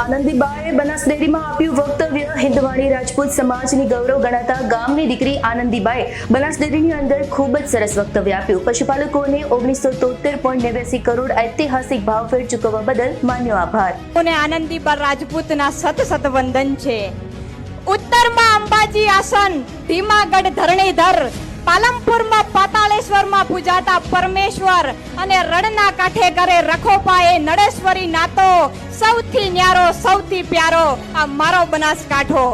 આનંદીબાએ બનાસ ડેરીમાં આપ્યું વક્તવ્ય. હિન્દવાણી રાજપૂત સમાજની ગૌરવ ગણાતા ગામની દીકરી આનંદીબાએ બનાસ ડેરીની અંદર ખૂબ જ સરસ વક્તવ્ય આપ્યું. પશુપાલકોને ઓગણીસો તોતેર પોઈન્ટ નેવ્યાસી કરોડ ઐતિહાસિક ભાવફેર ચૂકવવા બદલ માન્યો આભાર. અને આનંદીબા રાજપૂતના સત સત વંદન છે. ઉત્તરમાં અંબાજી આસન, ધીમાગઢ ધરણીધર પાલમપુરમાં પાતાળેશ્વરમાં પૂજાતા પરમેશ્વર અને રણના કાંઠે ઘરે રખોપાએ નડેશ્વરી નાતો. સૌથી ન્યારો, સૌથી પ્યારો, આ મારો બનાસકાંઠો.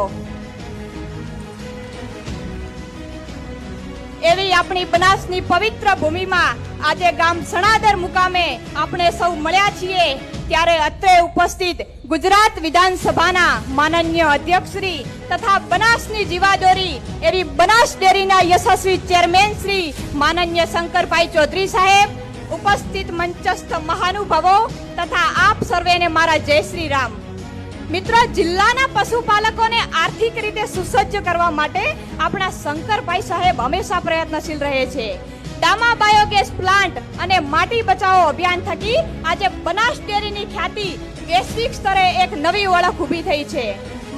એવી આપણી બનાસની પવિત્ર ભૂમિમાં આજે ગામ સણાદર મુકામે આપણે સૌ મળ્યા છીએ. ત્યારે અત્રે ઉપસ્થિત ગુજરાત વિધાનસભાના માનન્ય અધ્યક્ષશ્રી તથા બનાસની જીવાદોરી એવી બનાસ ડેરીના યશસ્વી ચેરમેન શ્રી માનન્ય શંકરભાઈ ચૌધરી સાહેબ, ઉપસ્થિત મંચસ્થ મહાનુભાવો તથા આપ સર્વેને મારા જય શ્રી રામ. મિત્રો, જિલ્લાના પશુપાલકોને આર્થિક રીતે સુસજ્જ કરવા માટે આપણા શંકરભાઈ સાહેબ હંમેશા પ્રયત્નશીલ રહે છે. ડામા બાયોગેસ પ્લાન્ટ અને માટી બચાવો અભિયાન થકી આજે બનાસ ડેરીની ખ્યાતિ વૈશ્વિક સ્તરે એક નવી ઓળખ ઊભી થઈ છે.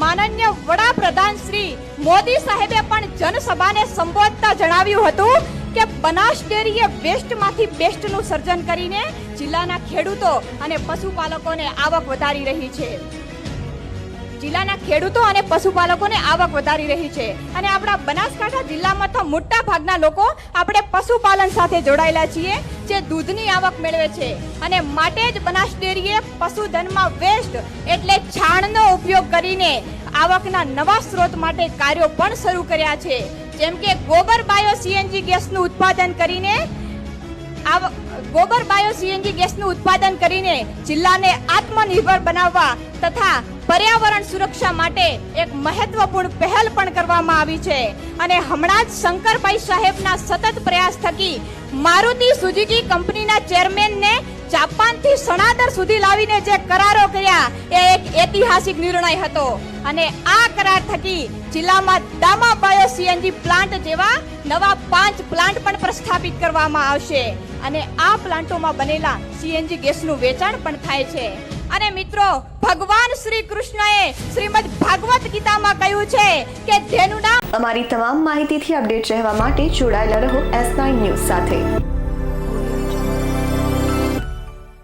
માનનીય વડાપ્રધાન શ્રી મોદી સાહેબે પણ જનસભાને સંબોધતા જણાવ્યું હતું કે બનાસ ડેરીએ વેસ્ટમાંથી બેસ્ટનું સર્જન કરીને જિલ્લાના ખેડૂતો અને પશુપાલકોને આવક વધારી રહી છે. જિલ્લાના ખેડૂતો અને પશુપાલકોને આવક વધારી રહી છે. અને આપણા બનાસકાંઠા જિલ્લામાં તો મોટા ભાગના લોકો આપણે પશુપાલન સાથે જોડાયેલા છીએ, જે દૂધની આવક મેળવે છે. અને માટે જ બનાસ ડેરીએ પશુધનમાં વેસ્ટ એટલે છાણનો ઉપયોગ કરીને આવકના નવા સ્ત્રોત માટે કાર્યો પણ શરૂ કર્યા છે. જેમ કે ગોબર બાયો સીએનજી ગેસનું ઉત્પાદન કરીને આવ- ગોબર બાયો સીએનજી ગેસનું ઉત્પાદન કરીને જિલ્લાને આત્મનિર્ભર બનાવવા તથા પર્યાવરણ સુરક્ષા માટે એક મહત્વપૂર્ણ પહેલ પણ કરવામાં આવી છે. અને હમણાં જ શંકરભાઈ સાહેબના સતત પ્રયાસ થકી મારુતિ સુઝુકી કંપનીના ચેરમેનને જાપાનથી સણાદર સુધી લાવીને જે કરારો કર્યા, એ એક ઐતિહાસિક નિર્ણય હતો. અને આ કરાર થકી જિલ્લામાં દામા બાયો સીએનજી પ્લાન્ટ જેવા નવા પાંચ પ્લાન્ટ પણ પ્રસ્થાપિત કરવામાં આવશે. અને આ પ્લાન્ટોમાં બનેલા સીએનજી ગેસનું વેચાણ પણ થાય છે. અને મિત્રો, ભગવાન શ્રી કૃષ્ણએ શ્રીમદ ભાગવત ગીતામાં કહ્યું છે કે જેનું નામ અમારી તમામ માહિતીથી અપડેટ રહેવા માટે જોડાયેલા રહો એસ ન્યૂઝ સાથે.